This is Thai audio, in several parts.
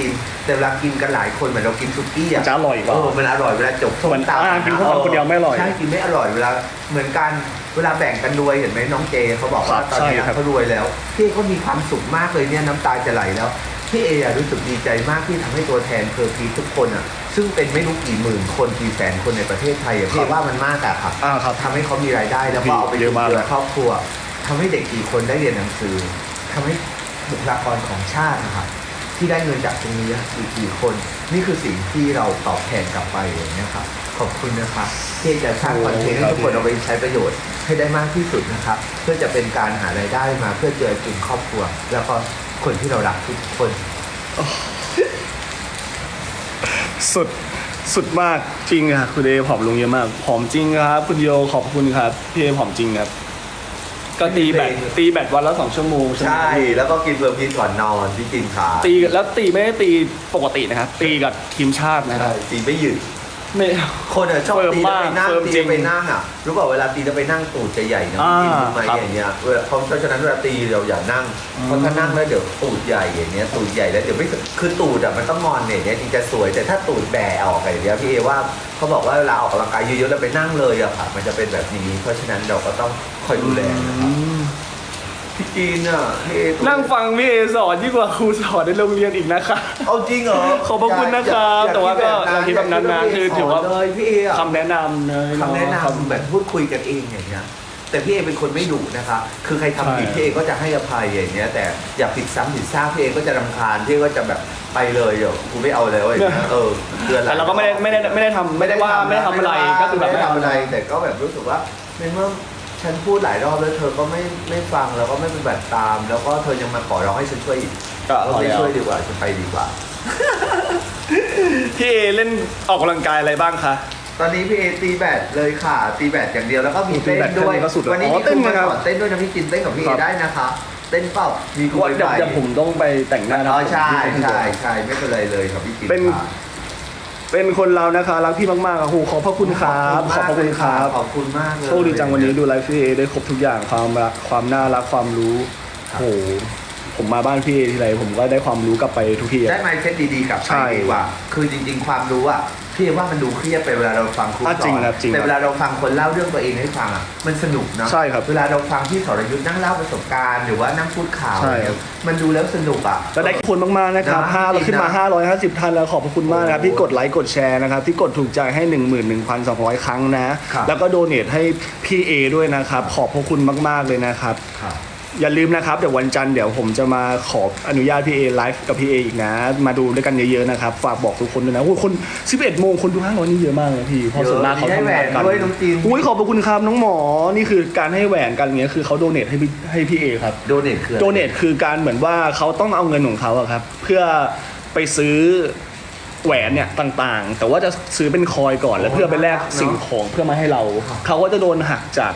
ริงๆแต่เวลากินกันหลายคนเหมือนเรากินซุกี้อะจะอร่อยกว่า เออมันอร่อยเวลาจบส้มเหมือนตำอ่ากินส้มตำคนเดียวไม่อร่อยใช่กินไม่อร่อยเวลาเหมือนกันเวลาแบ่งกันรวยเห็นไหมน้องเจเขาบอกว่าครับตอนนี้ใช่ครับ เขารวยแล้วพี่เอก็มีความสุขมากเลยเนี่ยน้ำตาจะไหลแล้วพี่เออะรู้สึกดีใจมากที่ทำให้ตัวแทนเคอร์พีทุกคนอะซึ่งเป็นไม่รู้กี่หมื่นคนกี่แสนคนในประเทศไทยอะพี่เอว่ามันมากอะครับ อ่าครับ ทำให้เขามีรายได้แล้วก็เอาไปเยอะมากจุนเจือครอบครัวทำให้เด็กกี่คนได้เรียนหนังสือทำให้บุคลากรของชาตินะครับ ที่ได้เงินจากตรงนี้อีกกี่คน นี่คือสิ่งที่เราตอบแทนกลับไปอย่างนี้ครับขอบคุณนะครับที่จะสร้างคอนเทนต์ให้ทุกคนเอาไปใช้ประโยชน์ให้ได้มากที่สุดนะครับเพื่อจะเป็นการหารายได้มาเพื่อเจอจุนครอบครัว แล้วก็คนที่เรารักทุกคน สุดสุดมากจริงครับคุณเอผอมลงเยอะมากผอมจริงครับ คุณโยขอบคุณครับพี่เอผอมจริงครับ ก็ตีแบตตีแบตวันละสองชั่วโมงใช่ไหม ใช่ แล้วก็กินเบอร์พีก่อนนอนที่กินขาตีแล้วตีไม่ได้ตีปกตินะครับ ตีกับทีมชาตินะคใช่รับ ตีไม่หยุด ไม่ คนอะชอบเฟิร์มตีแล้วไปนั่งมากเฟิร์มตีจริแล้วงไปนั่งอะรู้เปล่าเวลาตีแล้วไปนั่งตูดจะใหญ่นะอ่ากินทำไมครับอย่างเงี้ยเวลาเพราะเพราะฉะนั้นเวลาตีเราอย่านั่งอืมเพราะถ้านั่งแล้วเดี๋ยวตูดใหญ่อย่างเงี้ยตูดใหญ่แล้วเดี๋ยวไม่คือตูดอะมันต้องงอนเนี่ยเนี่ยจริงจะสวยแต่ถ้าตูดแบะออกอะไรอย่างเงี้ยพี่เอว่าเขาบอกว่าเวลาออกกำลังกายเยอะๆแล้วไปนั่งเลยอะค่ะมันจะเป็นแบบนี้ เพราะฉะนั้นเราก็ต้องคอยดูแลนะครับ พี่จีนอะพี่เอตัวนั่งฟังพี่เอสอนยิ่งกว่าครูสอนในโรงเรียนอีกนะคะ เอาจริงเหรอขอบพระคุณนะครับแต่ว่าก็อย่าคิดแบบนั้นนะคือถือว่าเลยพี่เออะคำแนะนำเนยคำแนะครับนำแบบพูดคุยกันเองอย่างเงี้ยแต่พี่เอเป็นคนไม่ดุนะคะ คือใครทำผิดใช่พี่เอก็จะให้อภัยอย่างเงี้ย แต่อย่าผิดซ้ำผิดซากพี่เอก็จะรำคาญพี่เอก็จะแบบไปเลยเดี๋ยวกูไม่เอาแล้วอย่างเงี้ย เออเดือนละแต่เราก็ไม่ได้ไม่ได้ไม่ได้ทำไม่ได้ว่าไม่ได้ทำอะไร ก็คือแบบไม่ได้ทำอะไร แต่ก็แบบรู้สึกว่าในเมื่อ ฉันพูดหลายรอบแล้วเธอก็ไม่ไม่ฟังแล้วก็ไม่ปฏิบัติตาม แล้วก็เธอยังมาขอร้องให้ฉันช่วยอีกก็ก็พอไม่แล้วช่วยดีกว่าฉันไปดีกว่า พี่เอเล่นออกกำลังกายอะไรบ้างคะ ตอนนี้พี่เอตีแบดเลยค่ะ ตีแบดอย่างเดียวแล้วก็มีเต้นตีแบดด้วยแค่นี้ก็สุดแล้ววันนี้อ๋อมีเต้ครูนมานะครับ สอนเต้นด้วยนะพี่จินเต้นกับพี่เอครับได้นะคะ เต้นเปล่ามีครูเดี๋ยวไปเดี๋ยวผมต้องไปแต่งหน้าอ๋อใช่ที่ใช่ใช่ไม่เป็นไรเลยครับพี่จินเป็นค่ะ เป็นคนเรานะคะ รักพี่มากๆครับครูขอบพระคุณครับ ขอบพระคุณครับขอบคุณมากเลยโชคดีจังวันนี้ดูไลฟ์พี่เอได้ครบทุกอย่างความรักความน่ารักความรู้ครับโอ้โหผมมาบ้านพี่เอทีไรผมก็ได้ความรู้กลับไปทุกทีอะ ได้ไมเซ็ตดีๆกลับใช่ ไปดีกว่า คือจริง ๆ ความรู้อะ พี่เอว่ามันดูเครียดไปเวลาเราฟังครูสอะอจริงนครับจริงแต่เวลาเราฟังคนเล่าเรื่องตัวเองให้ฟังอะมันสนุกนะใช่ครับเวลาเราฟังที่สรยุทธ์นั่งเล่าประสบการณ์หรือว่านั่งพูดข่าวใช่เนี่ยมันดูแล้วสนุกอะ ก็ได้ขอบคุณมากๆนะครับนะห้าจริงๆขึ้นมานะ550 ท่านแล้วขอบพระคุณมากนะครับโอ้ที่กดไลค์กดแชร์นะครับ ที่กดถูกใจให้ 11,200 ครั้งนะ ครับ แล้วก็โดเนทให้พี่เอด้วยนะครับ ขอบพระคุณมากๆเลยนะครับ ครับ อย่าลืมนะครับเดี๋ยววันจันทร์เดี๋ยวผมจะมาขออนุญาตพี่เอไลฟ์กับพี่เออีกนะ มาดูด้วยกันเยอะๆนะครับ ฝากบอกทุกคนด้วยนะโอ้ยคน 11โมงคนดู500นี่เยอะมากเลยพี่เพราะส่วนมากเขาให้ทำแหวงานนกันด้วยน้องจีนอุ้ยขอบพระคุณครับน้องหมอนี่คือการให้แหวนกันเงี้ยคือเขาโดเนทให้พี่ให้พี่เอครับโดเนทคืออะไรโดเนทคือการเหมือนว่าเขาต้องเอาเงินของเขาอะครับ เพื่อไปซื้อแหวนเนี่ยต่างๆ แต่ว่าจะซื้อเป็นคอยก่อนแล้วเพื่อไปแลกสิ่งของเพื่อมาให้เรา เขาก็จะโดนหักจาก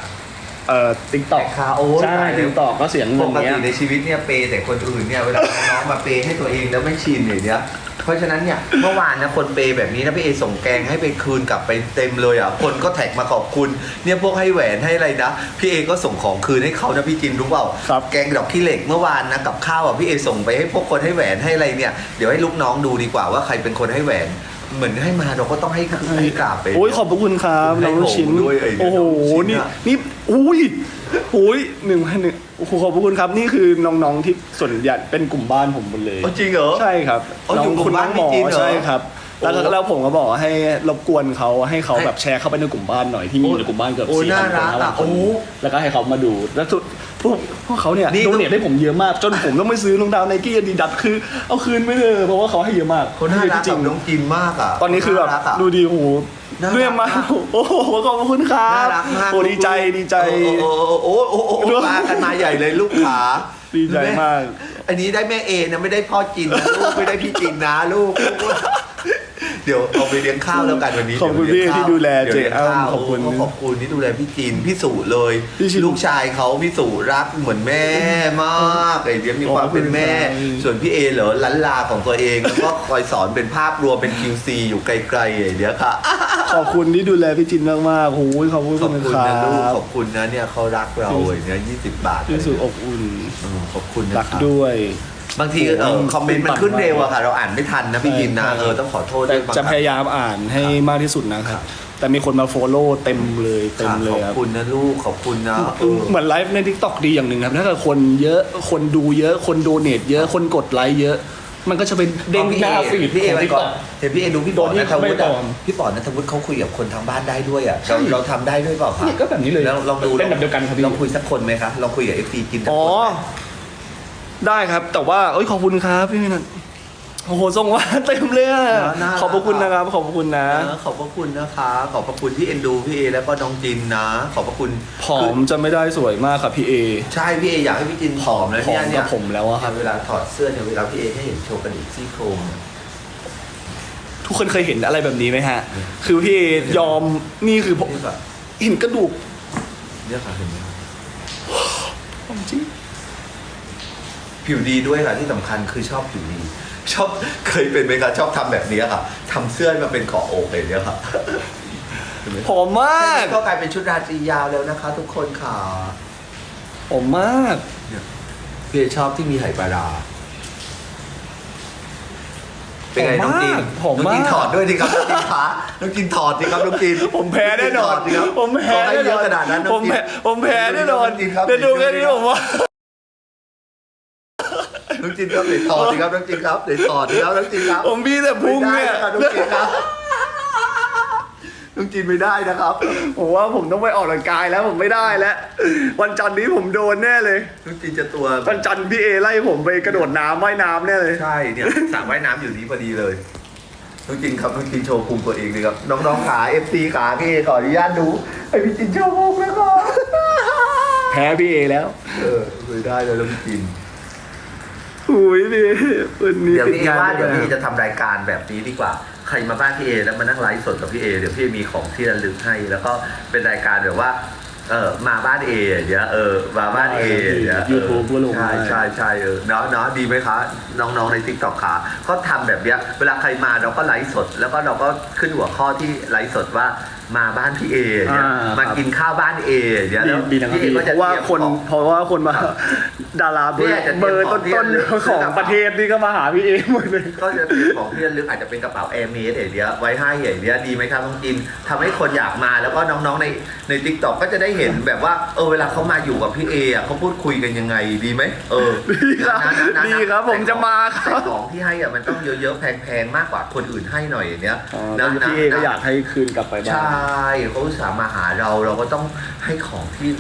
เอ่อติ๊กต็อกแต่คาโอ้ใช่ติ๊กต็อกก็เสียเงิปนกเนี้ติย ในชีวิตเนี่ยเปย์แต่คนอื่นเนี่ยเวลาน้องๆมาเปย์ให้ตัวเองแล้วไม่ชินอย่างเนี้ยเพราะฉะนั้นเนี่ยเมื่อวานนะคนเปย์แบบนี้นะพี่เอส่งแกงให้ไปคืนกลับไปเต็มเลยอะคนก็แท็กมาขอบคุณเนี่ยพวกให้แหวนให้อะไรนะพี่เอก็ส่งของคืนให้เขานะพี่จินรู้เปล่าครับ แกงดอกขี้เหล็กเมื่อวานนะกับข้าวอะพี่เอส่งไปให้พวกคนให้แหวนให้อะไรเนี่ยเดี๋ยวให้ลูกน้องดูดีกว่าว่าใครเป็นคนให้แหวน เหมือนให้มาเราก็ต้องให้คืนให้กราบไป โอ้ยขอบพระคุณครับให้น้องลูกชิ้น ผมด้วยไอ้เนี่ยโอ้โห น้องลูกชิ้นนี่ อะ นี่ อุ้ยอุ้ยหนึ่งพันหนึ่งโอ้โหขอบพระคุณครับ นี่คือน้องๆที่ส่วนใหญ่เป็นกลุ่มบ้านผมหมดเลยอ๋อจริงเหรอ ใช่ครับอ๋ออยู่กลุ่มบ้านน้องพี่จีนเหรอใช่ครับ แล้วก็โอ้แล้วผมก็บอกให้รบกวนเขาให้เขาให้แบบแชร์เข้าไปในกลุ่มบ้านหน่อยที่มีโอ้อยู่ในกลุ่มบ้านเกือบโอ้สี่พันคนน่ารักห้าพันอะคนโอ้ แล้วก็ให้เขามาดูแล้วสุด พวกพวกเขาเนี่ยนี่ โดเนทให้ผมเยอะมากจนผมต้องไปซื้อรองเท้าไนกี้อาดิดาสคือ เอาคืนไม่เลยเพราะว่าเขาให้เยอะมากคนน่ารักจริกับงน้องจินมากอะตอนนี้คือแบบารักะ ดูดีโอ้โหน่ารัก เรื่องมากโอ้โหขอบคุณครัน่าบรักมากโอ้ดีใจดีใจ โอ้โอ้โอ้โอ้โอ้โอ้โอ้มากันมาใหญ่เลยลูกขาดีใจมาก อันนี้ได้แม่เอนะไม่ได้พ่อจินนะลูกไม่ได้พี่จินนะลูก เดี๋ยวเอาไปเลี้ยงข้าวแล้วกันวันนี้ขอบคุณเยวเลี้ยงพี่ที่ดูแลข้าวดี๋ยวลี้ยงข้าวเจ๊อ้ำขอบคุณโขอบคุณที่ดูแลพี่จินพี่สุเลยพี่ชินลูกชายเขาพี่สุรักเหมือนแม่มากไอ้เดี๋ยวมีความเป็นแม่ขอบคุณครับส่วนพี่เอเหรอลันลาของตัวเองแล้วก็คอยสอนเป็นภาพรวมเป็น QC อยู่ไกลๆไอ้เดี๋ยวค่ะขอบคุณที่ดูแลพี่จินมากๆโอ้ยขอบคุณขอบคุณครันะลูกบขอบคุณนะเนี่ยเขารักเราเลยเนี่ยยี่สิบบาทที่สุดอบอุ่นเออขอบคุณนะรักครับด้วย บางทีเออคอมเมนต์มันขึ้นเร็วอะค่ะ เราอ่านไม่ทันนะพี่กินนะใช่เออต้องขอโทษแต่ด้วยบางจะคพรั้งยายามอ่านให้มากที่สุดนะครับ แต่มีคนมาโฟโล่เต็มเลยเต็มเลยขคอรับบคุณนะลูกขอบคุณนะเออเหมือนไลฟ์ในทิกตอกดีอย่างหนึ่งครับถ้าเกิดคนเยอะคนดูเยอะคนโดเนทเยอะคนกดไลค์เยอะมันก็จะเป็นเด้งหน้าฟีดพี่เอของไปทิกก่ตออนกเห็นพี่เอดูพี่ปอโดนที่นัทวุฒิไม่ปลอะอมพี่ปอนัทวุฒิเขาคุยกับคนทางบ้านได้ด้วยอะเราใช่เราทำได้ด้วยเปล่าคะนี่ก็แบบนี้เลยลองลองดูเป็นแบบเดียวกันครับพี่ลองคุยสักคนไหมคะลองคุยกับเอฟซีกินสักอ๋อคน ไหมได้ครับ แต่ว่าเอ้ยขอบคุณครับพี่นันโอ้โหส่งว่าเต็มเลยอะขอบพระคุณนะครับ ขอบพระคุณนะเออขอบพระคุณนะคะ ขอบพระคุณที่เอ็นดูพี่เอแล้วก็น้องจินนะ ขอบพระคุณผอมจะไม่ได้สวยมากครับพี่เอ ใช่พี่เออยากให้พี่จินผอมแล้วผอเนี่ยมเนี่กัยบผมแล้วอะครับ เวลาถอดเสื้อเนี่ยเวลาพี่เอให้เห็นโชว์กระดิกซี่โครงเนี่ยทุกคนเคยเห็นอะไรแบบนี้ไหมฮะ คือพี่เอยอมนี่คือผมนี่แบบเห็นกระดูกเนี่ยค่ะเห็นไหมคะจริง ผิวดีด้วยค่ะที่สำคัญคือชอบผิวดี ชอบเคยเป็นไหมคะชอบทำแบบนี้ค่ะทำเสื้อมาเป็นเกาะอกเลยเนี่ยค่ะเห็นไหมผอมมากก็กลายเป็นชุดราตรียาวแล้วนะคะ ทุกคนค่ะผอมมากพี่เอชอบที่มีไหปลาร้าเป็นไงน้องจินผอมน้องมากจินถอดด้วยดิครับน้องจินขาน้องจินถอดดิครับน้องจิน ผมแพ้แน่นอนถดดิครับผมแพ้ขอให้แน่เยนออะนขนาดนั้นน้ผองมจินแพ้ผมแพ้แน่นอนน้องจินครับเดี๋ยวดูแค่นี้ผมว่า น้องจินครับเดี๋ยวถอดดิครับน้องจินครับเดี๋ยวถอดดิครับน้องจินครับผมมีแต่พุงไม่ได้เนี่ยนะครับน้องจินครับน้องจินไม่ได้นะครับผมว่าผมต้องไปออกกำลังกายแล้วผมไม่ได้แล้ว วันจันทร์นี้ผมโดนแน่เลย น้องจินจะตัววันจันทร์พี่เอไล่ผมไปกระโดดน้ำว่ายน้ำแน่เลย ใช่เนี่ยสระว่ายน้ำอยู่นี้พอดีเลยน้องจินครับน้องจินโชว์ภูมิตัวเองเลยครับน้องๆขาเอฟซีขาพี่เอขออนุญาตดูไอพี่จินโชว์ภูมินะครับแพ้พี่เอแล้ว เออไม่ได้เลยแล้วพี่จิน อุ้ยพี่วันนี้เดี๋ยวพี่เอว่าติเดี๋ยวพี่งนจะทำรายการแบบนี้ดีกว่า ใครมาบ้านพี่เอแล้วมานั่งไลฟ์สดกับพี่เอเดี๋ยวพี่มีของที่ระลึกให้ แล้วก็เป็นรายการแบบว่า เออมาบ้านเอเดี๋ยวเออมาบ้านเอเดี๋ยวยูทูบก็ลงใช่ใช่ใช่เออเนาะเนาะดีไหมคะน้องๆในทิกตอกขาก็ทำแบบเนี้ยเวลาใครมาเราก็ไลฟ์สด แล้วก็เราก็ขึ้นหัวข้อที่ไลฟ์สดว่า มาบ้านพี่เอเนี่ยอ่ามาครับ กินข้าวบ้านเอเดี๋ยวดีแล้วดีนะครับพี่เอพี่ก็เพจะราะว่าเตรียมคนของ เพราะว่าคนมาดาราเบอพี่ร์อาจจะเตรียมเบอร์ของที่ต้นระลึกๆของประเทศนี่ก็มาหาพี่เอหมดเลย ก็จะเป็นของที่ระลึกอาจจะเป็นกระเป๋าแอร์เมสเอเดียไว้ให้เอเดียดีไหมครับน้องจินทำให้คนอยากมาแล้วก็น้องๆในในทิกตอกก็จะได้เห็นแบบว่าเออเวลาเขามาอยู่กับพี่เออะเขาพูดคุยกันยังไงดีไหมเออดีครับนะนะนะนะดีครับผมจะมาครับ แต่ของที่ให้อะมันต้องเยอะๆแพงๆมากกว่าคนอื่นให้หน่อยอย่างเนี้ยอ๋อนะแล้วพี่เอก็อยากให้คืนกลับไปบ้าใชง่เขาอุตส่าห์มาหาเราเราก็ต้องให้ของที่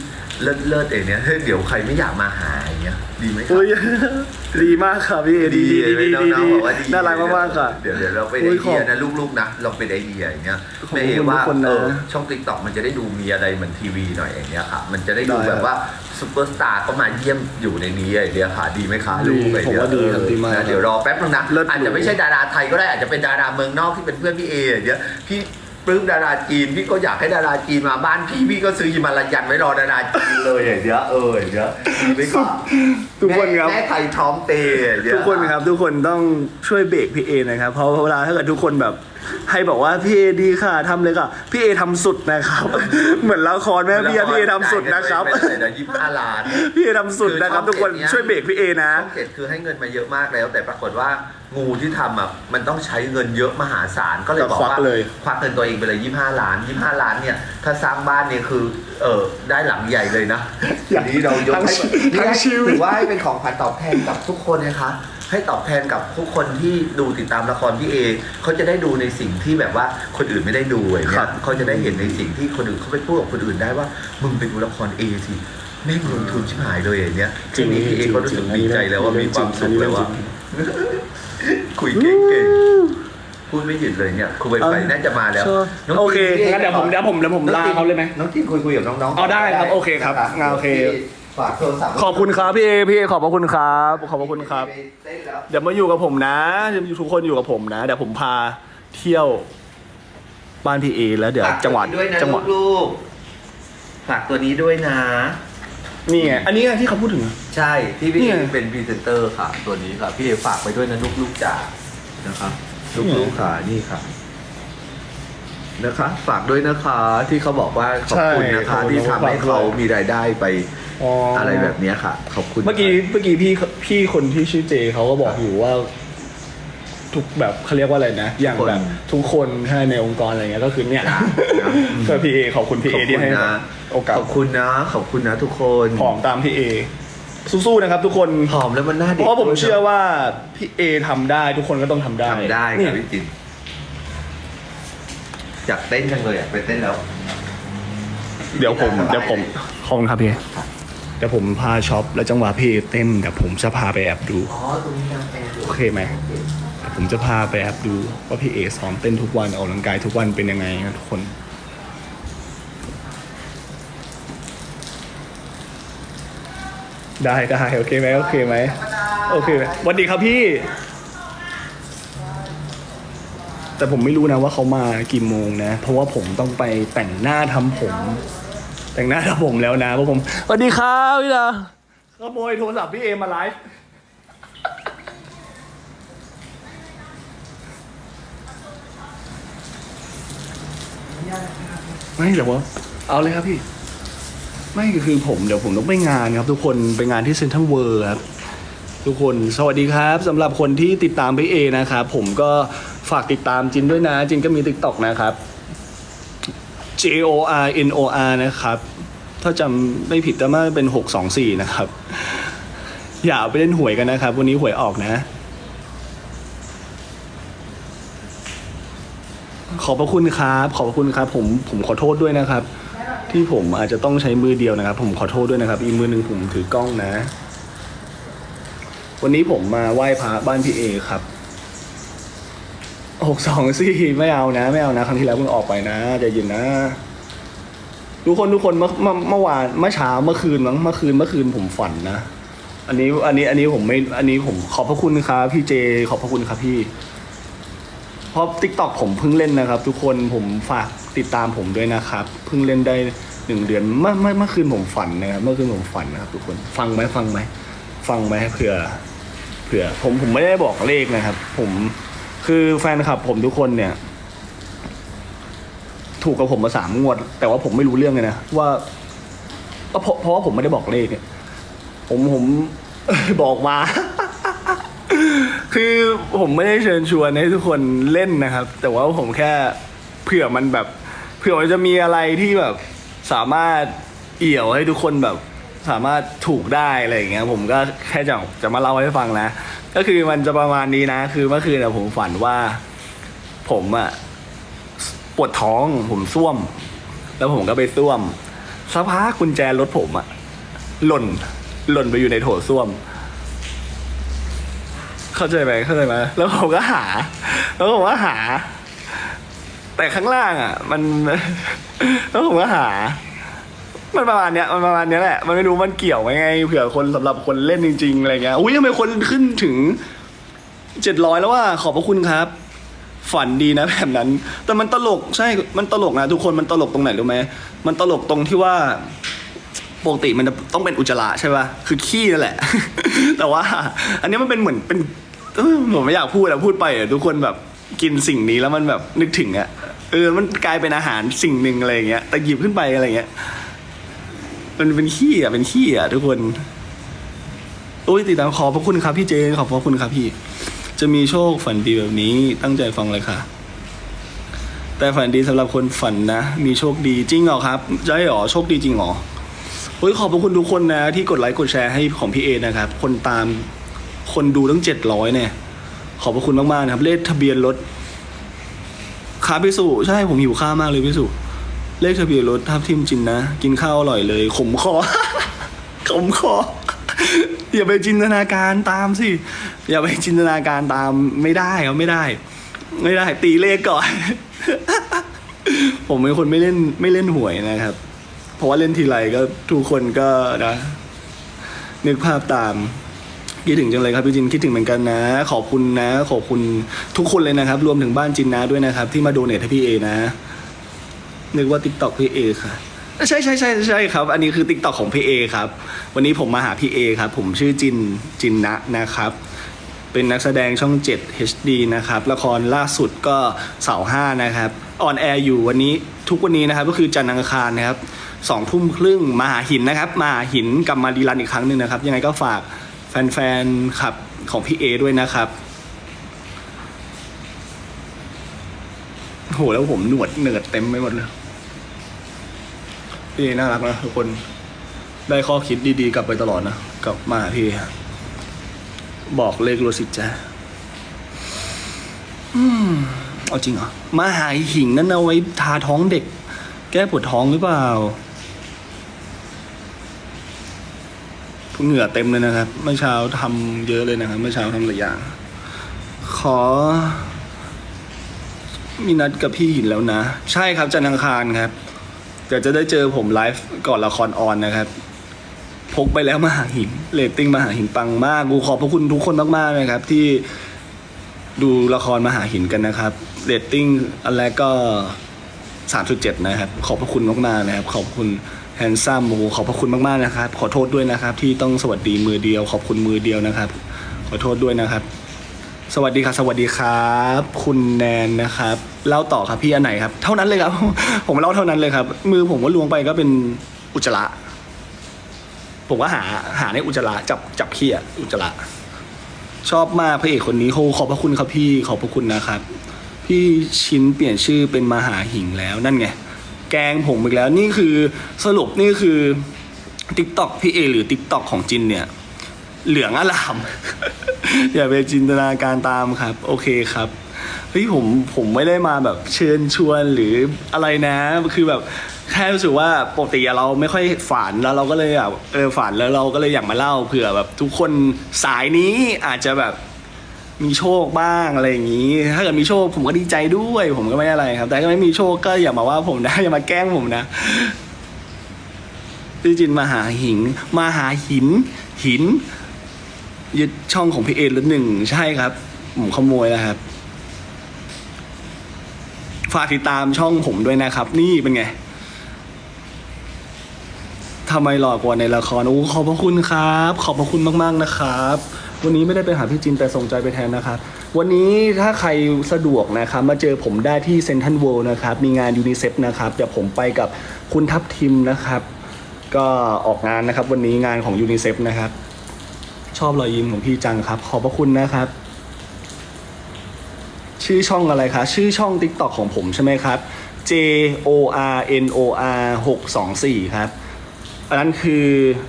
เลิศเลิศๆเองเนี้ยเฮ้ยเดี๋ยวใครไม่อยากมาหาอย่างเงี้ยดีไหมครับเฮ้ย ดีมากค่ะพี่เอดีดีดีดีดีน้องๆบอกว่าดีน่ารักมากๆค่ะ เดี๋ยวเดี๋ยวเราเป็นโอ้ไอยขอบเดียนะลูกๆนะลองเป็นไอเดียอย่างเงี้ยขอบคุณแม่เอว่าทุกคนนะเออช่องติ๊กต็อกมันจะได้ดูมีอะไรเหมือนทีวีหน่อยอย่างเงี้ยค่ะ มันจะได้ดูได้แบบว่าซุปเปอร์สตาร์ก็มาเยี่ยมอยู่ในนี้ไอเดียค่ะดีไหมคะดีลูกไอผมเดียว่าดีครับดีมากนะเดี๋ยวรอแป๊บนึงนะเลิศอาจจะไม่ใช่ดาราไทยก็ได้อาจจะเป็นดาราเมืองนอกที่เป็นเพื่อนพี่เออย่างเงี้ยพี่ ปลื้มดาราจีนพี่ก็อยากให้ดาราจีนมาบ้านพี่พี่ก็ซื้อฮิมาลายันไว้รอดาราจีนเลยอย่างเงี้ยเอออย่างเงี้ยดีไหมคะทุกคนครับ แม่ไทยพร้อมเตะอย่างเงี้ยทุกคนครับทุกคนต้องช่วยเบรกพี่เอนะครับ เพราะเวลาถ้าเกิดทุกคนแบบให้บอกว่าพี่เอดีค่ะทำเลยค่ะพี่เอทำสุดนะครับ เหมือนละครแม่พี่พี่เอทำสุดนะครับไม่ได้ยี่สิบห้าล้าน พี่เอทำสุดนะครับ ทุกคนช่วยเบรกพี่เอนะ ช่องเจ็ดคือให้เงินมาเยอะมากแล้ว แต่ปรากฏว่า งูที่ทำอะมันต้องใช้เงินเยอะมหาศาลก็เลยบอกก็ควักว่าเลย ควักเงินตัวเองไปเลยยี่ห้าล้านยี่ห้าล้านเนี่ย ถ้าสร้างบ้านเนี่ยคือ เออได้หลังใหญ่เลยนะอย่างนี้เรายกทั้งให้ชีทั้งชีวิตถือว่าให้เป็นของขวัญตอบแทนกับทุกคนนะคะ ให้ตอบแทนกับทุกคนที่ดูติดตามละครพี่เอเขาจะได้ดูในสิ่งที่แบบว่าคนอื่นไม่ได้ดูอย่างคเงี้รัยบ เขาจะได้เห็นในสิ่งที่คนอื่นเขาไปพูดกับคนอื่นได้ว่ามึงไปดูละครเอสิแม่งลงทุนชิบหายเลยอย่างเนี้ยจริงทีนี้พี่เอก็รู้สึกดีใจแล้วว่ามีความสุขแล้วว่า คุยเก่งๆพูดไม่หยุดเลยเนี่ยครูไวไฟน่าจะมาแล้วน้งโอเคจีงั้นเดี๋ยวผมเดี๋ยวผมเดี๋ยวผมลาเขาเลยไหมน้องจีนคุยคุยกับน้องๆเอาได้ครับโอเคครับนะงั้นโอเค ฝากโทรศัพท์ขอบคุณครับพี่เอพี่เอขอบพระคุณครับ ขอบพระคุณครับ เต้นแล้วเดี๋ยวมาอยู่กับผมนะเดี๋ยวทุกคนอยู่กับผมนะเดี๋ยวผมพาเที่ยวบ้านพี่เอแล้วเดี๋ยวฝากจังหวัดตัวนี้ด้วยนะจังหวัด ลูกๆฝากตัวนี้ด้วยนะ นี่ไง อันนี้ไงที่เขาพูดถึงอะใช่ที่พี่นี่เอไงเป็นพรีเซนเตอร์ค่ะ ตัวนี้ค่ะ พี่เอฝากไปด้วยนะลูกๆจ๋านะครับลูกๆค่ะนี่ค่ะ นะคะ ฝากด้วยนะคะที่เขาบอกว่าขอบคุณนะคะ ที่ทำให้เขามีรายได้ไปอ๋อออะไรแบบเนี้ยค่ะ ขอบคุณเมื่อกี้เมื่อกี้พี่พี่คนที่ชื่อเจเขาก็บอกอยู่ว่า ทุกแบบเขาเรียกว่าอะไรนะ อย่างแบบ ทุกคนใช่ในองค์กรอะไรเงี้ยก็คือเนี่ยนะก็พี่เอขอบคุณพี่ขเออบที่คุณให้นะโอกาสขอบคุณนะ ขอบคุณนะทุกคนผอมตามพี่เอสู้ๆนะครับทุกคนผอมแล้วมันน่าเพเด็กราะว่าผมด้วยนะเชื่อว่าพี่เอทำได้ทุกคนก็ต้องทำได้ทำได้นี่ค่ะพี่จินอยากเต้นจังเลยอะไปเต้นแล้ว เดี๋ยวผมเดี๋ยวผมขอบคุณครับพี่เดี๋ยวผมพาช็อปแล้วจังหวะพี่เอเต้นเดี๋ยวผมจะพาไปแอบดูอ๋อตรงนี้น้ำแอร์โอเคไหม ผมจะพาไปแอบดูว่าพี่เอซ้อมเต้นทุกวันออกกำลังกายทุกวันเป็นยังไงนะทุกคนได้ได้โอเคไหมโอเคไหมโอเคไหมสวัสดีครับพี่ แต่ผมไม่รู้นะว่าเขามากี่โมงนะ เพราะว่าผมต้องไปแต่งหน้าทำผม แต่งหน้าทำผมแล้วนะเพราะผมสวัสดีครับพี่ดาขโมยโทรศัพท์พี่เอมาไลฟ์ ไม่แต่ว่าเอาเลยครับพี่ ไม่คือผมเดี๋ยวผมต้องไปงานครับ ทุกคนไปงานที่เซ็นทรัลเวิร์ครับทุกคนสวัสดีครับสำหรับคนที่ติดตามพี่เอนะครับผมก็ฝากติดตามจินด้วยนะ จินก็มี t ิ k t o k นะครับ J O R N O R นะครับ ถ้าจำไม่ผิดแต่ว่าเป็น 624 นะครับ อย่าเอาไปเล่นหวยกันนะครับ วันนี้หวยออกนะ อบพระคุณครับ ขอบพระคุณครับ ผมผมขอโทษด้วยนะครับ ที่ผมอาจจะต้องใช้มือเดียวนะครับ ผมขอโทษด้วยนะครับ อีกมือหนึ่งผมถือกล้องนะ วันนี้ผมมาไหว้พระบ้านพี่เอครับหกสองสี่ไม่เอานะ ไม่เอานะ ครั้งที่แล้วเพิ่งออกไปนะใจเย็นนะ ทุกคนทุกคนเมื่อเมื่อเมื่อวานเมื่อเช้าเมื่อคืนมั้งเมื่อคืนเมื่อคืนผมฝันนะ อันนี้อันนี้อันนี้ผมไม่อันนี้ผมขอบพระคุณครับพี่เจ ขอบพระคุณครับพี่ เพราะ t ิ k t o k ผมเพิ่งเล่นนะครับ ทุกคนผมฝากติดตามผมด้วยนะครับ เพิ่งเล่นได้หนึ่งเดือนเมื่อเมื่อเมื่อคืนผมฝันนะครับเมื่อคืนผมฝันนะครับทุกคนฟังไหมฟังไหมฟังไหมเผื่อเผื่อผมผมไม่ได้บอกเลขนะครับ ผมคือแฟนคลับ ผมทุกคนเนี่ย ถูกกับผมมาสามงวด แต่ว่าผมไม่รู้เรื่องเลยนะว่าเพราะเพราะว่าผมไม่ได้บอกเลขเนี่ยผมผมบอกมา คือผมไม่ได้เชิญชวนให้ทุกคนเล่นนะครับ แต่ว่าผมแค่เผื่อมันแบบ เผื่อมันจะมีอะไรที่แบบสามารถเอี่ยวให้ทุกคนแบบสามารถถูกได้อะไรอย่างเงี้ยผมก็แค่จะจะมาเล่าให้ฟังนะ ก็คือมันจะประมาณนี้นะ คือเมื่อคืนผมฝันว่า ผมอะปวดท้องผมส้วม แล้วผมก็ไปส้วมสักพักกุญแจรถผมอะหล่น หล่นไปอยู่ในโถส้วม เข้าใจไหมเข้าใจไหมแล้วผมก็หา แล้วผมก็หา แต่ข้างล่างอะ มัน แล้วผมก็หา มันประมาณเนี้ยมันประมาณเนี้ยแหละ มันไม่รู้มันเกี่ยวไหมไงเผื่อคนสำหรับคนเล่นจริงๆอะไรเงี้ยอุ้ยทำไมคนขึ้นถึงเจ็ดร้อยแล้วว่าขอบพระคุณครับ ฝันดีนะแบบนั้น แต่มันตลกใช่ มันตลกนะทุกคนมันตลกตรงไหนรู้ไหมมันตลกตรงที่ว่าปกติมันจะต้องเป็นอุจจาระใช่ป่ะ คือขี้นั่นแหละ แต่ว่า อันนี้มันเป็นเหมือนเป็น เออผมไม่อยากพูดอะพูดไปอะทุกคนแบบกินสิ่งนี้แล้วมันแบบนึกถึงอะเออมันกลายเป็นอาหารสิ่งหนึ่งอะไรอย่างเงี้ยแต่หยิบขึ้นไปอะไรอย่างเงี้ยมันเป็นขี้อะเป็นขี้อะทุกคนโอ้ยติดตามขอบพระคุณครับพี่เจนขอบพระคุณครับพี่ จะมีโชคฝันดีแบบนี้ตั้งใจฟังเลยค่ะ แต่ฝันดีสำหรับคนฝันนะ มีโชคดีจริงเหรอครับใช่หรอโชคดีจริงเหรอเฮ้ยขอบพระคุณทุกคนนะ ที่กดไลค์กดแชร์ให้ของพี่เอนะครับ คนตาม คนดูตั้งเจ็ดร้อยเนี่ย ขอบพระคุณมากๆนะครับ เลขทะเบียนรถขาพี่สุใช่ผมหิวข้าวมากเลยพี่สุเลขทะเบียนรถทับทิมจินนะ กินข้าวอร่อยเลย ขมคอ ขมคอ อย่าไปจินตนาการตามสิ อย่าไปจินตนาการตามไม่ได้ครับไม่ได้ ไม่ได้ ตีเลขก่อน ผมเป็นคนไม่เล่นไม่เล่นหวยนะครับ เพราะว่าเล่นทีไรก็ทุกคนก็นะนึกภาพตาม คิดถึงจังเลยครับพี่จินคิดถึงเหมือนกันนะ ขอบคุณนะ ขอบคุณทุกคนเลยนะครับ รวมถึงบ้านจินนะด้วยนะครับ ที่มาโดเนทให้พี่เอนะ นึกว่าติ๊กต็อกพี่เอค่ะใช่ใช่ใช่ใช่ครับ อันนี้คือติ๊กต็อกของพี่เอครับ วันนี้ผมมาหาพี่เอครับ ผมชื่อจินจินนะนะครับ เป็นนักแสดงช่อง 7 HD นะครับ ละครล่าสุดก็เสาร์ห้านะครับออนแอร์อยู่วันนี้ทุกวันนี้นะครับ ก็คือจันทร์อังคารนะครับสองทุ่มครึ่งมาหาหินนะครับมาหาหินกับมาดีรันอีกครั้งหนึ่งนะครับ ยังไงก็ฝาก แฟนๆขับของพี่เอด้วยนะครับโหแล้วผมหนวดเนืดเต็มไปหมดเลยพี่เอน่ารักนะทุกคนได้ข้อคิดดีๆ กลับไปตลอดนะกลับมาหาพี่บอกเลขรถสิจ้าอืมเอาจริงเหรอมาหาหิงนั่นเอาไว้ทาท้องเด็ก แก้ปวดท้องหรือเปล่า เหงื่อเต็มเลยนะครับ เมื่อเช้าทำเยอะเลยนะครับ เมื่อเช้าทำหลายอย่าง ขอ มีนัดกับพี่หินแล้วนะ ใช่ครับจันทร์อังคารครับเดี๋ยวจะได้เจอผมไลฟ์ก่อนละครออนนะครับ พกไปแล้วมาหาหินเรตติ้งมาหาหินปังมากกูขอบพระคุณทุกคนมากๆนะครับ ที่ดูละครมาหาหินกันนะครับเรตติ้งอันแรกก็3.7นะครับ ขอบพระคุณมากๆนะครับ ขอบคุณ แฮนซัมโอ้ขอบพระคุณมากๆนะครับ ขอโทษด้วยนะครับ ที่ต้องสวัสดีมือเดียว ขอบคุณมือเดียวนะครับ ขอโทษด้วยนะครับ สวัสดีครับสวัสดีครับ คุณแนนนะครับเล่าต่อครับพี่อันไหนครับ เท่านั้นเลยครับ ผมเล่าเท่านั้นเลยครับ มือผมก็ล้วงไปก็เป็นอุจจาระผมก็หาหาในอุจจาระจับจับเขี้ออุจจาระชอบมากพระเอกคนนี้โหขอบพระคุณครับพี่ขอบพระคุณนะครับ พี่ชิ้นเปลี่ยนชื่อเป็นมหาหิงแล้วนั่นไง แกงผมอีกแล้วนี่คือสรุปนี่คือ t ิ k t o k พี่เอหรือ t ิ k t o k ของจินเนี่ย เหลืองอลาม อย่าไปจินตนาการตามครับ โอเคครับเฮ้ยผมผมไม่ได้มาแบบเชิญชวนหรืออะไรนะ คือแบบแค่รู้สึกว่าปกติเราไม่ค่อยฝันแล้วเราก็เลยแบบเออฝันแล้วเราก็เลยอยากมาเล่าเผื่อแบบทุกคนสายนี้อาจจะแบบ มีโชคบ้างอะไรอย่างนี้ ถ้าเกิดมีโชคผมก็ดีใจด้วย ผมก็ไม่อะไรครับ แต่ถ้าไม่มีโชคก็อย่ามาว่าผมนะอย่ามาแกล้งผมนะพี่จินมาหาหิงมาหาหิน หินยึดช่องของพี่เอละหนึ่งใช่ครับ ผมขโมยแล้วครับฝากติดตามช่องผมด้วยนะครับ นี่เป็นไงทำไมหล่อกว่าในละครโอ้ขอบพระคุณครับ ขอบพระคุณมาก ๆ นะครับ วันนี้ไม่ได้ไปหาพี่จินแต่ส่งใจไปแทนนะครับ วันนี้ถ้าใครสะดวกนะครับมาเจอผมได้ที่เซนทันเวิลด์นะครับ มีงานยูนิเซฟนะครับเดี๋ยวผมไปกับคุณทัพทิมนะครับ ก็ออกงานนะครับ วันนี้งานของยูนิเซฟนะครับ ชอบรอยยิ้มของพี่จังครับ ขอบพระคุณนะครับ ชื่อช่องอะไรคะชื่อช่อง TikTok ของผมใช่ไหมครับ J O R N O R 624 ครับ อันนั้นคือ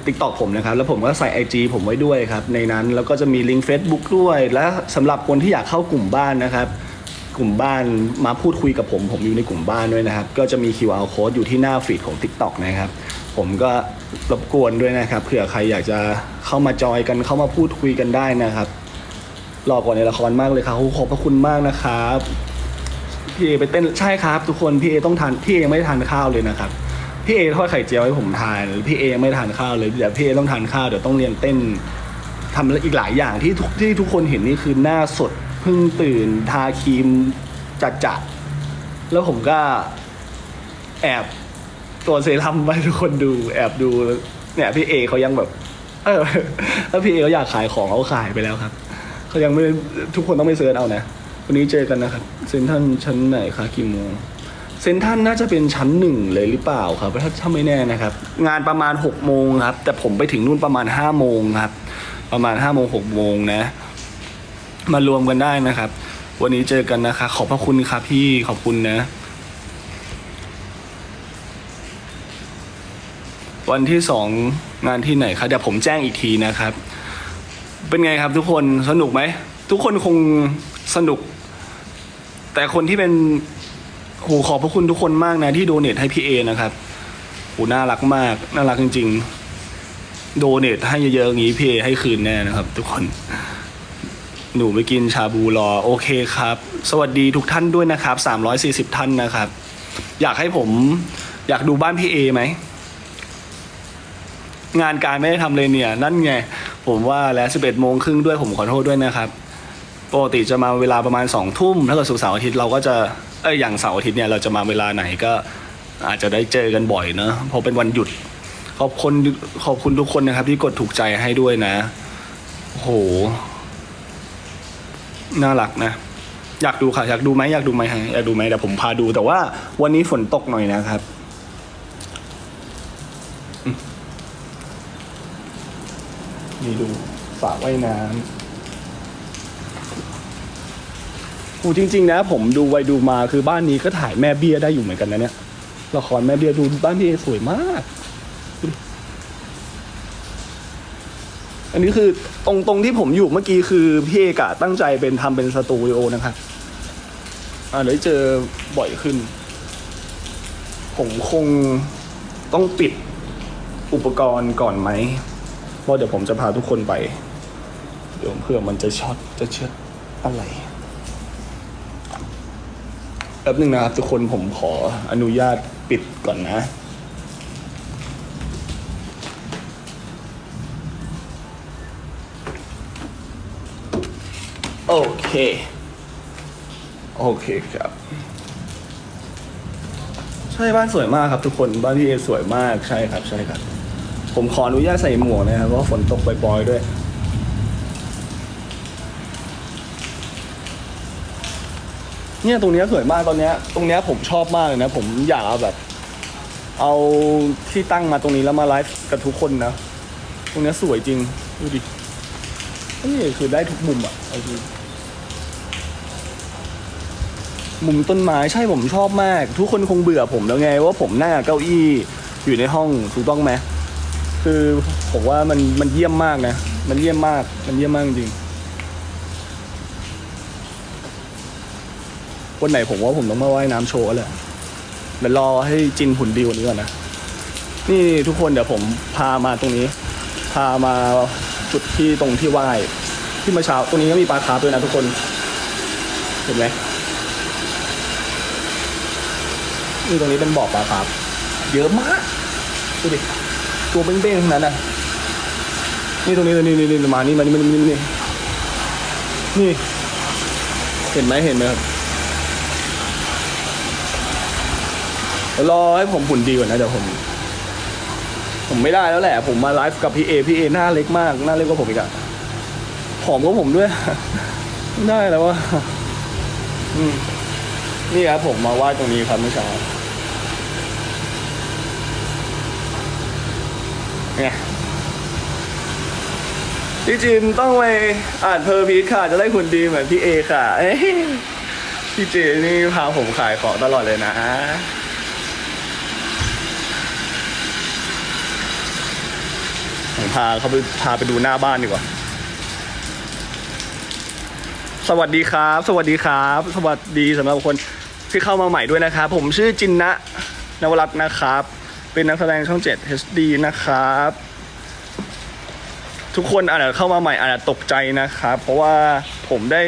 TikTok ผมนะครับ แล้วผมก็ใส่ IG ผมไว้ด้วยครับ ในนั้นแล้วก็จะมีลิงก์ Facebook ด้วย และสำหรับคนที่อยากเข้ากลุ่มบ้านนะครับ กลุ่มบ้านมาพูดคุยกับผม ผมอยู่ในกลุ่มบ้านด้วยนะครับ ก็จะมี QR code อยู่ที่หน้าฟีดของ TikTok นะครับ ผมก็รบกวนด้วยนะครับเผื่อใครอยากจะเข้ามาจอยกันเข้ามาพูดคุยกันได้นะครับรอกว่าในละครมากเลยครับขอบพระคุณมากนะครับพี่เอไปเต้นใช่ครับ ทุกคนพี่เอต้องทานพี่เอยังไม่ได้ทานข้าวเลยนะครับ พี่เอทอดไข่เจียวให้ผมทานพี่เอยังไม่ทานข้าวเลยเดี๋ยวพี่เอต้องทานข้าวเดี๋ยวต้องเรียนเต้นทำอีกหลายอย่างที่ทุกที่ทุกคนเห็นนี่คือหน้าสดเพิ่งตื่นทาครีมจัดจัดแล้วผมก็แอบตัวเซรั่มไว้ทุกคนดู แอบดูเนี่ยพี่เอเขายังแบบ เออแล้วพี่เอเขาอยากขายของเขาขายไปแล้วครับเขายังไม่ทุกคนต้องไปเซิร์ชเอานะวันนี้เจอกันนะครับเซนทรันชั้นไหนคะกี่โมง เซนทันน่าจะเป็นชั้นหนึ่งเลยหรือเปล่าครับถ้าถ้าไม่แน่นะครับ งานประมาณหกโมงครับ แต่ผมไปถึงนู่นประมาณห้าโมงครับ ประมาณห้าโมงหกโมงนะ มารวมกันได้นะครับ วันนี้เจอกันนะคะ ขอบพระคุณครับพี่ขอบคุณนะ วันที่สองงานที่ไหนครับเดี๋ยวผมแจ้งอีกทีนะครับ เป็นไงครับทุกคนสนุกไหมทุกคนคงสนุก แต่คนที่เป็น โหขอบพระคุณทุกคนมากนะที่โดเนทให้พี่เอนะครับโหน่ารักมาก น่ารักจริง ๆ โดเนทให้เยอะๆอย่างนี้พี่เอให้คืนแน่นะครับ ทุกคน หนูไปกินชาบูรอ โอเคครับ สวัสดีทุกท่านด้วยนะครับ 340 ท่านนะครับ อยากให้ผมอยากดูบ้านพี่เอไหม งานการไม่ได้ทำเลยเนี่ย นั่นไง ผมว่าแล้ว 11โมงครึ่งด้วยผมขอโทษด้วยนะครับ ปกติจะมาเวลาประมาณ2ทุ่มถ้าเกิดสุกเสาร์อาทิตย์เราก็จะ เอออย่างเสาร์อาทิตย์เนี่ยเราจะมาเวลาไหนก็อาจจะได้เจอกันบ่อยเนอะเพราะเป็นวันหยุด ขอบคุณขอบคุณทุกคนนะครับ ที่กดถูกใจให้ด้วยนะโหน่ารักนะ อยากดูค่ะ อยากดูไหมอยากดูไหมฮะอยากดูไหมเดี๋ยวผมพาดู แต่ว่าวันนี้ฝนตกหน่อยนะครับ นี่ดูสระว่ายน้ำ โอ้จริง ๆ นะ ผมดูไปดูมาคือบ้านนี้ก็ถ่ายแม่เบี้ยได้อยู่เหมือนกันนะเนี่ยละครแม่เบี้ยดูบ้านพี่เอสวยมาก อันนี้คือตรงตรงที่ผมอยู่เมื่อกี้คือพี่เอกะตั้งใจเป็นทำเป็นสตูดิโอนะครับอ่าเดี๋ยวเจอบ่อยขึ้น ผมคงต้องปิดอุปกรณ์ก่อนไหมเพราะเดี๋ยวผมจะพาทุกคนไป เดี๋ยวเพื่อมันจะช็อตจะเช็ดอะไร แป๊บหนึ่งนะครับทุกคนผมขออนุญาตปิดก่อนนะ โอเค โอเคครับ ใช่บ้านสวยมากครับทุกคนบ้านพี่เอสวยมากใช่ครับใช่ครับ ผมขออนุญาตใส่หมวกนะครับเพราะฝนตกปล่อยๆด้วย เนี่ยตรงเนี้ยสวยมากตอนเนี้ยตรงเนี้ยผมชอบมากเลยนะ ผมอยากเอาแบบ เอาที่ตั้งมาตรงนี้แล้วมาไลฟ์กับทุกคนนะ ตรงเนี้ยสวยจริงดูดินี่คือได้ทุกมุมอะเอาจริงมุมต้นไม้ใช่ผมชอบมาก ทุกคนคงเบื่อผมแล้วไง ว่าผมนั่งเก้าอี้อยู่ในห้องถูกต้องไหมคือผมว่ามันมันเยี่ยมมากนะ มันเยี่ยมมากมันเยี่ยมมากจริง วันไหนผมว่าผมต้องมาว่ายน้ำโชว์แล้วแหละเดี๋ยวรอให้จินหุ่นดีกว่านี้ก่อนนะ นี่ทุกคนเดี๋ยวผมพามาตรงนี้ พามาจุดที่ตรงที่ว่าย ที่เมื่อเช้าตรงนี้ก็มีปลาคาร์ฟด้วยนะทุกคน เห็นไหมนี่ตรงนี้เป็นบ่อปลาคาร์ฟเยอะมากดูดิตัวเบ้งๆทั้งนั้นอะนี่ตรงนี้ตรงนี้นี่นี่มานี่มานี่มานี่มานี่นี่เห็นไหมเห็นไหมครับ ดี๋ยวรอให้ผมหุ่นดีก่อนนะเดี๋ยวผม ผมไม่ได้แล้วแหละ ผมมาไลฟ์กับพี่เอพี่เอหน้าเล็กมากหน้าเล็กกว่าผมอีกอะผอมกว่าผมด้วย ไม่ได้แล้วว่านี่ครับผมมาไหว้ตรงนี้ครับเมื่อเช้าเนี่ยพี่จินต้องไปอ่านเพอร์พีทค่ะจะได้หุ่นดีเหมือนพี่เอค่ะ เอ้พี่เจนี่พาผมขายของตลอดเลยนะ ผม พาเขาไปพาไปดูหน้าบ้านดีกว่า สวัสดีครับ สวัสดีครับ สวัสดีสำหรับคนที่เข้ามาใหม่ด้วยนะครับ ผมชื่อจินนะนวรัตน์นะครับ เป็นนักแสดงช่อง 7 HD นะครับ ทุกคนอาจจะเข้ามาใหม่อาจจะตกใจนะครับ เพราะว่าผมได้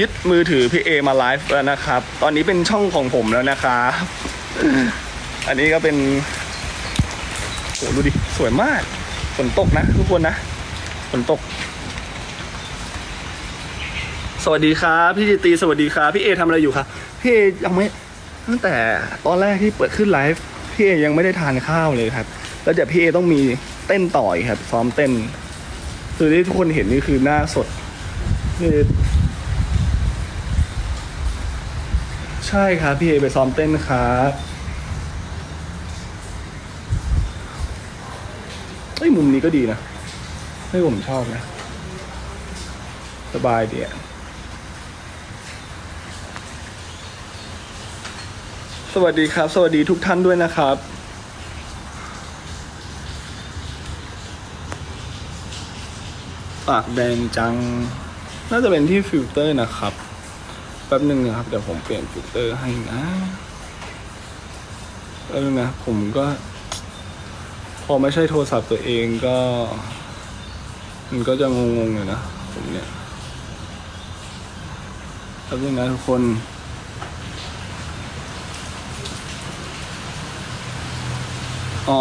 ยึดมือถือพี่เอมาไลฟ์แล้วนะครับ ตอนนี้เป็นช่องของผมแล้วนะครับ อันนี้ก็เป็นโหดูดิ สวยมาก ฝนตกนะทุกคนนะฝนตก สวัสดีครับพี่จิตีสวัสดีครับพี่เอทำอะไรอยู่ครับพี่เอยังไม่ตั้งแต่ตอนแรกที่เปิดขึ้นไลฟ์พี่เอยังไม่ได้ทานข้าวเลยครับ แล้วเดี๋ยวพี่เอต้องมีเต้นต่อยครับซ้อมเต้น คือที่ทุกคนเห็นนี่คือหน้าสดพี่ใช่ครับพี่เอไปซ้อมเต้นครับ อ้ยมุมนี้ก็ดีนะให้ยผมชอบนะ สบายดีอะสวัสดีครับ สวัสดีทุกท่านด้วยนะครับปากแดงจัง น่าจะเป็นที่ฟิลเตอร์นะครับ แป๊บหนึ่งนะครับ เดี๋ยวผมเปลี่ยนฟิลเตอร์ให้นะแป๊บนึงนะ ผมก็ พอไม่ใช่โทรศัพท์ตัวเองก็ มันก็จะงงๆอยู่นะผมเนี่ยแป๊บนึงนะทุกคนอ๋อ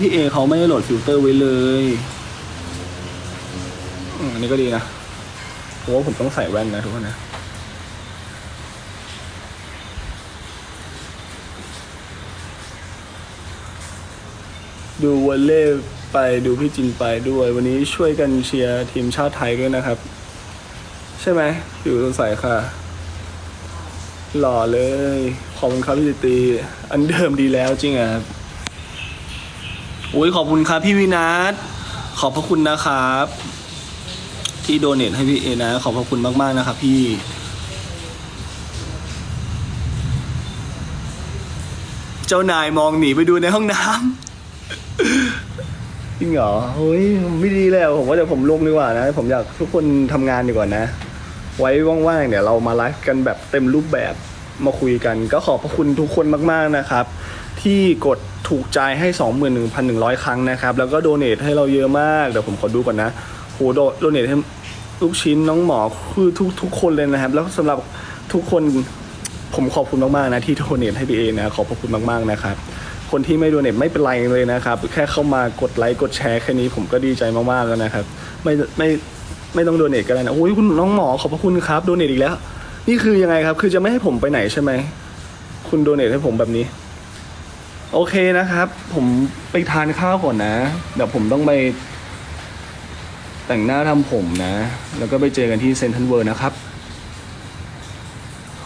พี่เอเขาไม่ได้โหลดฟิลเตอร์ไว้เลยอันนี้ก็ดีนะเพราะว่าผมต้องใส่แว่นนะทุกคนนะ ดูวอลเล่ไปดูพี่จินไปด้วย วันนี้ช่วยกันเชียร์ทีมชาติไทยด้วยนะครับ ใช่ไหมผิวสดใสค่ะ หล่อเลย ขอบคุณครับพี่จิตี อันเดิมดีแล้วจริงอะครับอุ้ยขอบคุณครับพี่วินัทขอบพระคุณนะครับ ที่โดเนทให้พี่เอนะ ขอบพระคุณมาก ๆ นะครับพี่เจ้านายมองหนีไปดูในห้องน้ำ จริงเหรอเฮ้ยไม่ดีเลยอะผมว่าเดี๋ยวผมลงดีกว่านะ ผมอยากทุกคนทำงานดีกว่านะ ไว้ว่างๆเดี๋ยวเรามาไลฟ์กันแบบเต็มรูปแบบมาคุยกัน ก็ขอบพระคุณทุกคนมากๆนะครับ ที่กดถูกใจให้ 21,100 ครั้งนะครับ แล้วก็โดเนทให้เราเยอะมาก เดี๋ยวผมขอดูก่อนนะโหโดโดเนทให้ลูกชิ้นน้องหมอคือทุกทุกคนเลยนะครับ แล้วสำหรับทุกคนผมขอบคุณมากๆนะที่โดเนทให้พี่เอนะขอบพระคุณมากๆนะครับ คนที่ไม่โดเนทไม่เป็นไรเลยนะครับ แค่เข้ามากดไลค์กดแชร์แค่นี้ผมก็ดีใจมากๆแล้วนะครับ ไม่ไม่ไม่ต้องโดเนทก็ได้นะโอ้ยคุณน้องหมอขอบพระคุณครับโดเนทอีกแล้ว นี่คือยังไงครับ คือจะไม่ให้ผมไปไหนใช่ไหมคุณโดเนทให้ผมแบบนี้ โอเคนะครับ ผมไปทานข้าวก่อนนะ เดี๋ยวผมต้องไป แต่งหน้าทำผมนะ แล้วก็ไปเจอกันที่เซนทรัลเวิร์นะครับ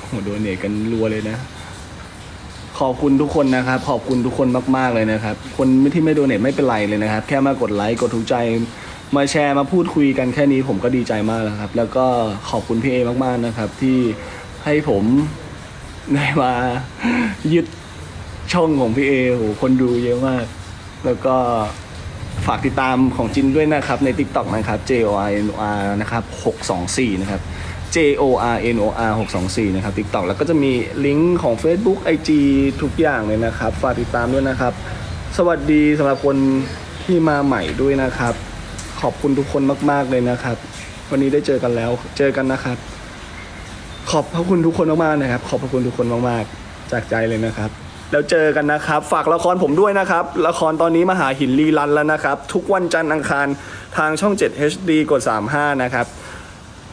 โหโดเนทกันรัวเลยนะ ขอบคุณทุกคนนะครับ ขอบคุณทุกคนมาก ๆ เลยนะครับ คนที่ไม่โดเนทไม่เป็นไรเลยนะครับ แค่มากดไลค์กดถูกใจ มาแชร์มาพูดคุยกันแค่นี้ผมก็ดีใจมากแล้วครับ แล้วก็ขอบคุณพี่เอมากๆนะครับ ที่ให้ผมได้มายึดช่องของพี่เอโหคนดูเยอะมาก แล้วก็ฝากติดตามของจินด้วยนะครับใน TikTok นะครับ J O R N R นะครับ624 นะครับ J O R N O R 624 นะครับ TikTok แล้วก็จะมีลิงก์ของ Facebook IG ทุกอย่างเลยนะครับ ฝากติดตามด้วยนะครับ สวัสดีสำหรับคนที่มาใหม่ด้วยนะครับ ขอบคุณทุกคนมาก ๆ เลยนะครับ วันนี้ได้เจอกันแล้ว เจอกันนะครับ ขอบพระคุณทุกคนมากๆนะครับ ขอบพระคุณทุกคนมากๆ จากใจเลยนะครับแล้วเจอกันนะครับ ฝากละครผมด้วยนะครับ ละครตอนนี้มหาหินรีรันแล้วนะครับ ทุกวันจันทร์อังคารทางช่อง 7 HD กด 35 นะครับ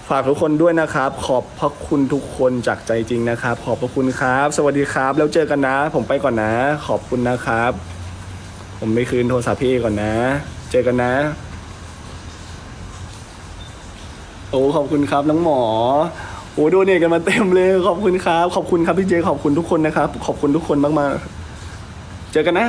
ฝากทุกคนด้วยนะครับ ขอบพระคุณทุกคนจากใจจริงนะครับ ขอบพระคุณครับ สวัสดีครับ แล้วเจอกันนะ ผมไปก่อนนะ ขอบคุณนะครับ ผมไปคืนโทรศัพท์พี่ก่อนนะ เจอกันนะ โอ้ขอบคุณครับน้องหมอโอ้ดูเนี่ยกันมาเต็มเลยขอบคุณครับ ขอบคุณครับพี่เจขอบคุณทุกคนนะครับ ขอบคุณทุกคนมากๆ เจอกันนะ